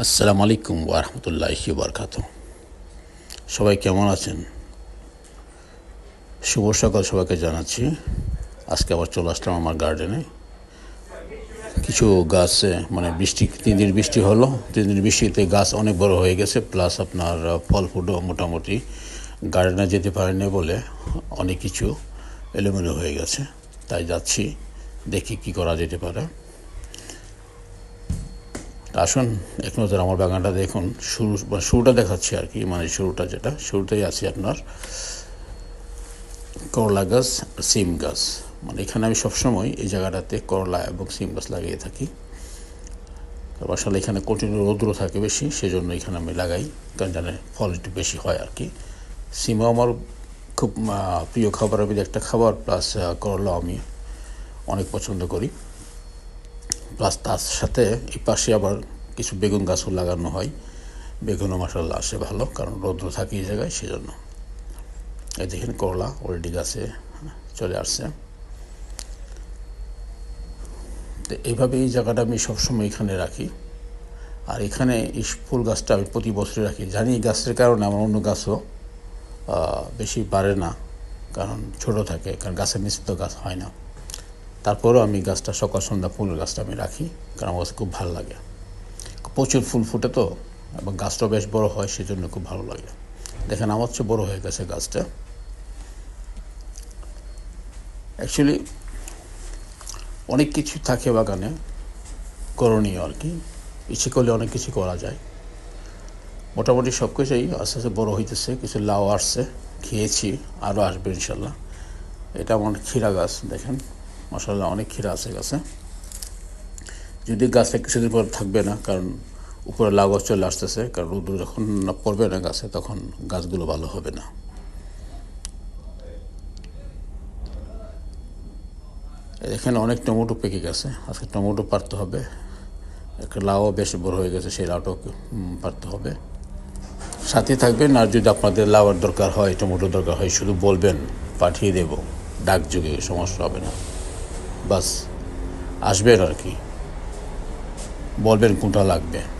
আসসালামু আলাইকুম ওরহমতুল্লাহি বরকাত সবাই কেমন আছেন? শুভ সকাল সবাইকে জানাচ্ছি। আজকে আবার চলে আসলাম আমার গার্ডেনে কিছু গাছ মানে বৃষ্টি, তিন দিন বৃষ্টি হলো। তিন দিন বৃষ্টিতে গাছ অনেক বড় হয়ে গেছে প্লাস আপনার ফল ফুটও মোটামুটি। গার্ডেনে যেতে পারেনি বলে অনেক কিছু এলোমেলো হয়ে গেছে। তাই যাচ্ছি, দেখি কি করা যেতে পারে। আসুন, এক নজর আমার বাগানটা দেখুন। শুরু বা শুরুটা দেখাচ্ছি আর কি মানে শুরুটা যেটা, শুরুতেই আছে আপনার। করলা গাছ, সিম গাছ। মানে এখানে আমি সবসময় এই জায়গাটাতে করলা এবং সিম গাছ লাগিয়ে থাকি। আসলে এখানে কন্টিনিউ রৌদ্র থাকে বেশি, সেজন্য এখানে আমি লাগাই, কারণ জানে ফল একটু বেশি হয় আর কি। সিমও আমার খুব প্রিয় খাবারের একটা খাবার প্লাস করলা আমি অনেক পছন্দ করি। প্লাস তার সাথে এই পাশে আবার কিছু বেগুন গাছও লাগানো হয়। বেগুনও মাসাল্লাহ আসে ভালো, কারণ রৌদ্র থাকে এই জায়গায়, সেজন্য। এই দেখেন করলা অলরেডি গাছে চলে আসছে। তো এইভাবে এই জায়গাটা আমি সবসময় এখানে রাখি। আর এখানে এই ফুল গাছটা আমি প্রতি বছরই রাখি। জানি গাছের কারণে আমার অন্য গাছও বেশি বাড়ে না, কারণ ছোট থাকে, কারণ গাছের নিচে তো গাছ হয় না। তারপরেও আমি গাছটা সকাল সন্ধ্যা ফুলের গাছটা আমি রাখি, কারণ আমার খুব ভালো লাগে। প্রচুর ফুল ফুটে তো, এবং গাছটা বেশ বড় হয়, সেজন্য খুব ভালো লাগে। দেখেন, আমার চেয়ে বড় হয়ে গেছে গাছটা। অ্যাকচুয়ালি অনেক কিছু থাকে বাগানে, করণীয় আর কি। ইচ্ছে করলে অনেক কিছু করা যায়। মোটামুটি সব কিছুই আস্তে আস্তে বড়ো হইতেছে, কিছু লাউ আসছে, খেয়েছি আরও আসবে ইনশাল্লাহ। এটা আমার ক্ষীরা গাছ, দেখেন। মশাল্লাহ অনেক ক্ষীরা আছে গাছে। যদি গাছটা কিছুদিন পর থাকবে না, কারণ উপরে লাউ গাছ চলে আসতেছে, কারণ রোদ্র যখন না পড়বে না গাছে, তখন গাছগুলো ভালো হবে না। এখানে অনেক টমেটো পেকে গেছে, আজকে টমেটো পারতে হবে। একটা লাউও বেশ বড় হয়ে গেছে, সেই লাউটাও পারতে হবে। সাথে থাকবেন আর যদি আপনাদের লাউয়ের দরকার হয় টমেটো দরকার হয়, শুধু বলবেন, পাঠিয়ে দেব। ডাক যুগে সমস্যা হবে না। বাস আসবেন আর কি। বলবেন কোনটা লাগবে।